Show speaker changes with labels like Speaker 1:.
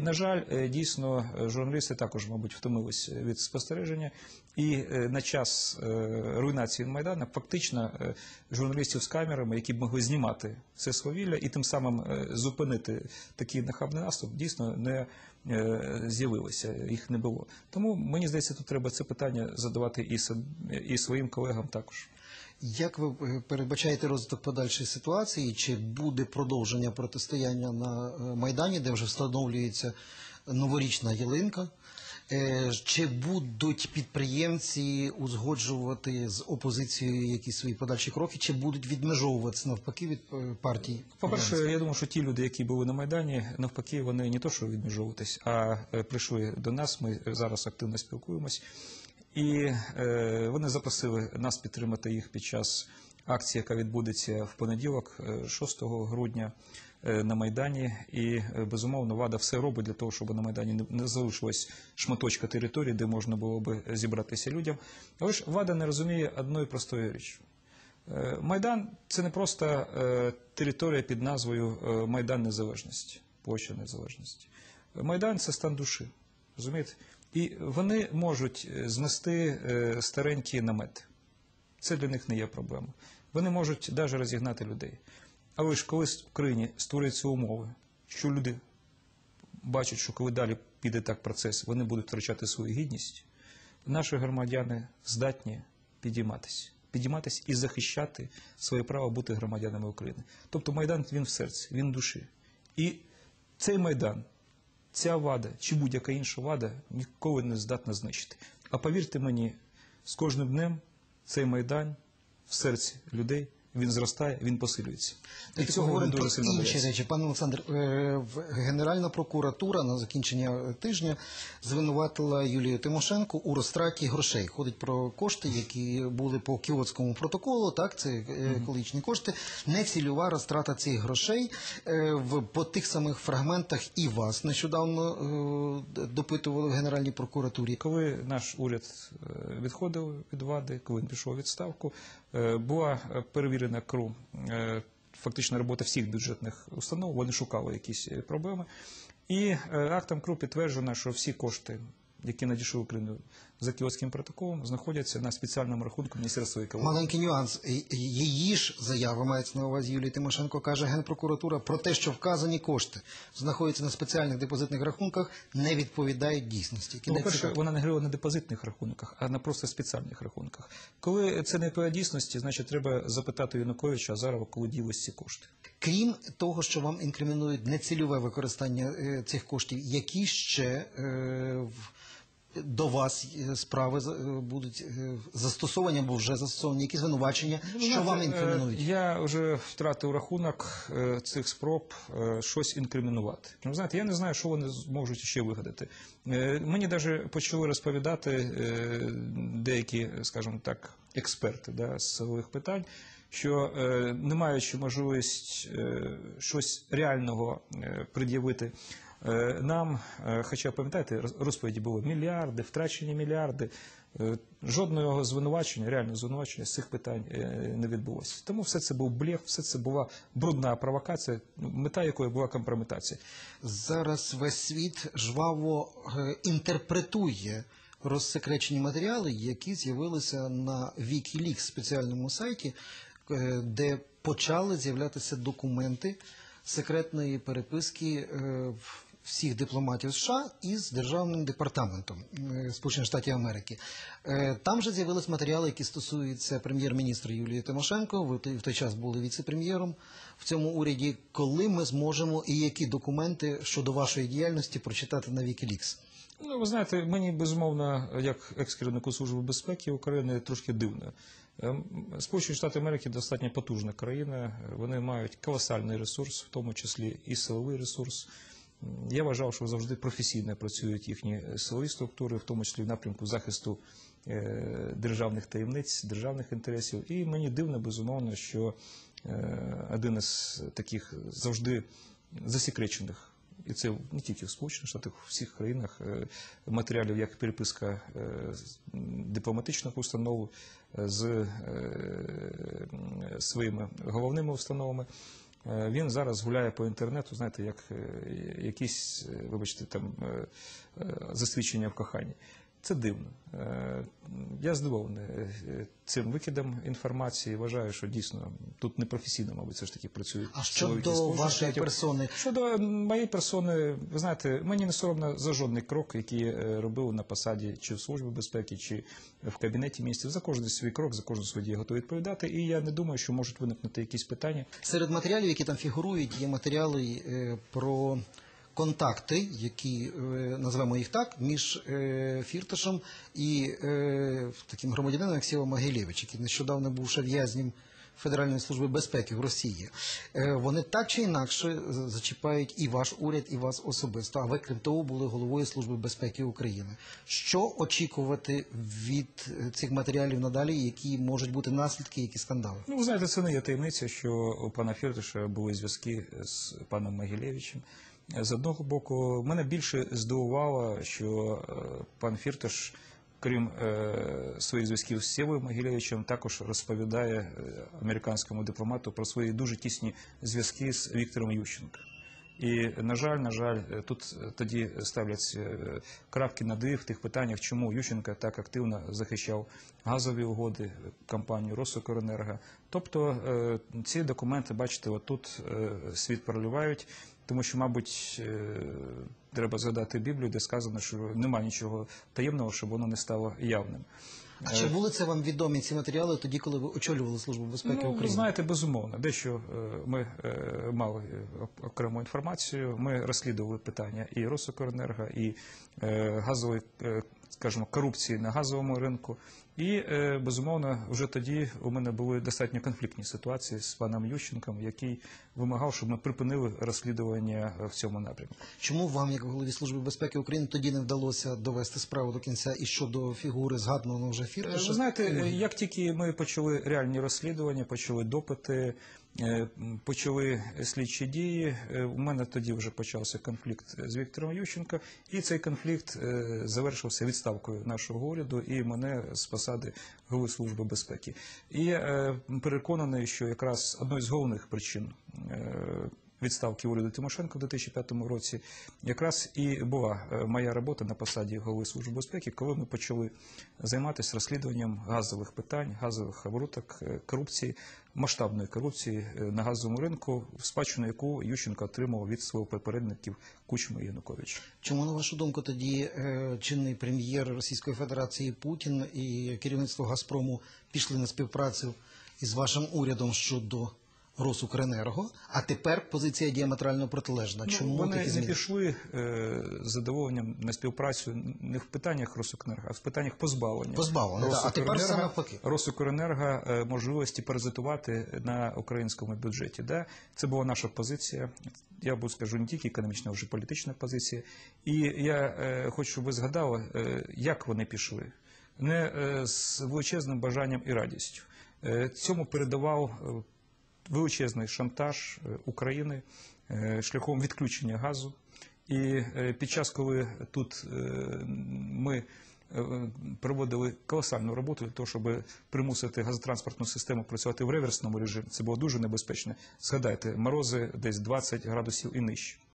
Speaker 1: На жаль, е, дійсно, е, журналісти також, мабуть, втомились від спостереження. І е, на час е, руйнації Майдану фактично е, журналістів з камерами, які б могли знімати це свавілля і тим самим е, зупинити такий нахабний наступ, дійсно не е, з'явилося, їх не було. Тому мені здається, тут треба це питання задавати і своїм колегам також.
Speaker 2: Як ви е, передбачаєте розвиток подальшої ситуації? Чи буде продовження протистояння на е, Майдані, де вже встановлюється новорічна ялинка? Е, Чи будуть підприємці узгоджувати з опозицією якісь свої подальші кроки, чи будуть відмежовуватися навпаки від е, партій?
Speaker 1: По-перше, я думаю, що ті люди, які були на Майдані, навпаки, вони не то, що відмежовуватись, а прийшли до нас. Ми зараз активно спілкуємось. І е, вони запросили нас підтримати їх під час акції, яка відбудеться в понеділок, е, 6 грудня е, на Майдані. І е, безумовно влада все робить для того, щоб на Майдані не- залишилось шматочка території, де можна було би зібратися людям. Але ж влада не розуміє одної простої речі. Е, Майдан це не просто е, територія під назвою е, Майдан Незалежності, площа Незалежності. Майдан це стан душі. Розумієте? І вони можуть е, знести е, старенькі намети. Це для них не є проблема. Вони можуть навіть розігнати людей. Але ж коли в Україні створюються умови, що люди бачать, що коли далі піде так процес, вони будуть втрачати свою гідність, наші громадяни здатні підійматися. Підійматися і захищати своє право бути громадянами України. Тобто Майдан він в серці, він в душі. І цей Майдан, ця вада чи будь-яка інша вада ніколи не здатна знищити. А повірте мені, з кожним днем цей Майдан в серці людей він зростає, він посилюється. І
Speaker 2: Давайте
Speaker 1: цього він дуже сильно
Speaker 2: інші
Speaker 1: боїться.
Speaker 2: речі. Пане Олександр, е, в- Генеральна прокуратура на закінчення тижня звинуватила Юлію Тимошенко у розтраті грошей. Ходить про кошти, які були по кіотському протоколу. Так, це е, кошти. Нецільова розтрата цих грошей Е, в по тих самих фрагментах і вас нещодавно е, допитували в Генеральній прокуратурі.
Speaker 1: Коли наш уряд е, відходив від влади, коли він пішов у відставку, е, була е, перевірена КРУ, е, фактично робота всіх бюджетних установ, вони шукали якісь е, проблеми. І е, актом КРУ підтверджено, що всі кошти, які надійшли в Україну за кіотським протоколом, знаходяться на спеціальному рахунку Міністерства екології.
Speaker 2: Маленький нюанс. Її ж заява мається на увазі Юлії Тимошенко, каже Генпрокуратура про те, що вказані кошти знаходяться на спеціальних депозитних рахунках, не відповідають дійсності.
Speaker 1: Ну,
Speaker 2: Кінець
Speaker 1: по-перше, вона не грила на депозитних рахунках, а на просто спеціальних рахунках. Коли це не відповідає дійсності, значить треба запитати Януковича Азарова, коли ділись ці кошти.
Speaker 2: Крім того, що вам інкримінують нецільове використання е, цих коштів, які ще е, в- до вас е, справи е, будуть е, застосовані або вже застосовані, які звинувачення, що вам інкримінують?
Speaker 1: Я вже втратив рахунок цих спроб щось інкримінувати. Ну, знаєте, я не знаю, що вони зможуть ще вигадати. Мені навіть почали розповідати деякі, скажімо так, експерти да, з силових питань, що не маючи можливість щось реального пред'явити. Е, Нам, е, хоча пам'ятаєте, роз- розповіді було мільярди, втрачені мільярди. Е, Жодного звинувачення, реального звинувачення з цих питань не відбулося. Тому все це був блєх, все це була брудна провокація, ну, мета якої була компрометація.
Speaker 2: Зараз весь світ жваво інтерпретує розсекречені матеріали, які з'явилися на Wikileaks спеціальному сайті, де почали з'являтися документи секретної переписки в- всіх дипломатів США із державним департаментом е, Сполучених Штатів Америки. Е, Там же з'явились матеріали, які стосуються прем'єр-міністра Юлії Тимошенко. Ви в той- час були віце-прем'єром в цьому уряді. Коли ми зможемо і які документи щодо вашої діяльності прочитати на Wikileaks?
Speaker 1: Ну, ви знаєте, мені безумовно, як екс-керівнику Служби безпеки України, трошки дивно. Ем, Сполучені Штати Америки достатньо потужна країна. Вони мають колосальний ресурс, в тому числі і силовий ресурс. Я вважав, що завжди професійно працюють їхні силові структури, в тому числі в напрямку захисту е, державних таємниць, державних інтересів. І мені дивно, безумовно, що е, один із таких завжди засекречених і це не тільки в Сполучених Штатах, в всіх країнах е, матеріалів, як переписка дипломатичних установ з своїми головними установами. Е, Він зараз гуляє по інтернету, знаєте, як е, якісь, е, вибачте, там засвідчення в коханні. Це дивно. Е, Я здивований е, цим викидом інформації. Вважаю, що дійсно тут непрофесійно, мабуть, все ж таки працюють.
Speaker 2: А щодо вашої персони,
Speaker 1: Щодо моєї персони, ви знаєте, мені не соромно за жодний крок, який я робив на посаді чи в службі безпеки, чи в кабінеті міністрів. За кожен свій крок, за кожну свою дію готовий відповідати. І я не думаю, що можуть виникнути якісь питання.
Speaker 2: Серед матеріалів, які там фігурують, є матеріали е, про контакти, які е, називаємо їх так, між е, Фірташем і е, таким громадянином як Сєва Могилєвич, який нещодавно був ще в'язнем Федеральної служби безпеки в Росії. Вони так чи інакше зачіпають і ваш уряд, і вас особисто. А ви, крім того, були головою Служби безпеки України. Що очікувати від цих матеріалів надалі, які можуть бути наслідки, які скандали?
Speaker 1: Ну, ви знаєте, це не є таємниця, що у пана Фірташа були зв'язки з паном Могилєвичем. З одного боку, мене більше здивувало, що е, пан Фірташ, крім е, своїх зв'язків з Сєвою Могилєвичем, також розповідає е, американському дипломату про свої дуже тісні зв'язки з Віктором Ющенко. І на жаль, на жаль, тут тоді ставлять е, крапки над «і» в тих питаннях, чому Ющенко так активно захищав газові угоди, компанію Росукренерго. Тобто ці документи, бачите, отут світ проливають, тому що, мабуть, е, треба згадати Біблію, де сказано, що немає нічого таємного, щоб воно не стало явним.
Speaker 2: А чи були це вам відомі ці матеріали тоді, коли ви очолювали Службу безпеки
Speaker 1: Ну,
Speaker 2: України?
Speaker 1: знаєте, безумовно. Дещо е, ми е, мали е, окрему інформацію. Ми розслідували питання і Росукоренерго, і е, газової, е, скажімо, корупції на газовому ринку. І е, безумовно, вже тоді у мене були достатньо конфліктні ситуації з паном Ющенком, який вимагав, щоб ми припинили розслідування е, в цьому напрямку.
Speaker 2: Чому вам, як голові Служби безпеки України, тоді не вдалося довести справу до кінця і щодо фігури згаданого вже
Speaker 1: Е, Ви знаєте, як тільки ми почали реальні розслідування, почали допити, почали слідчі дії, е, у мене тоді вже почався конфлікт з Віктором Ющенко, і цей конфлікт е, завершився відставкою нашого уряду і мене з посади голови служби безпеки. І е, переконаний, що якраз одною з головних причин. Відставки уряду Тимошенко в 2005 році якраз і була е, моя робота на посаді голови служби безпеки, коли ми почали займатися розслідуванням газових питань, газових оборудок, е, корупції, масштабної корупції е, на газовому ринку, спадщину яку Ющенко отримав від своїх попередників Кучми і Януковича.
Speaker 2: Чому, на вашу думку, тоді чинний прем'єр Російської Федерації Путін і керівництво Газпрому пішли на співпрацю із вашим урядом щодо Росукренерго, а тепер позиція діаметрально протилежна? Чому
Speaker 1: ну, вони
Speaker 2: такі
Speaker 1: не пішли е, з задоволенням на співпрацю не в питаннях Росукренерго, а в питаннях позбавлення.
Speaker 2: Позбавлення. А тепер
Speaker 1: Росукренерго-
Speaker 2: навпаки.
Speaker 1: Росукренерго е, можливості паразитувати на українському бюджеті. Да? Це була наша позиція. Я буду скажу не тільки економічна, а вже політична позиція. І я е, хочу, щоб ви згадали, е, як вони пішли. Не е, з величезним бажанням і радістю. Е, цьому передавав е, величезний шантаж е, України е, шляхом відключення газу. І е, під час, коли тут ми проводили колосальну роботу для того, щоб примусити газотранспортну систему працювати в реверсному режимі, це було дуже небезпечно. Згадайте, морози десь 20 градусів і нижче.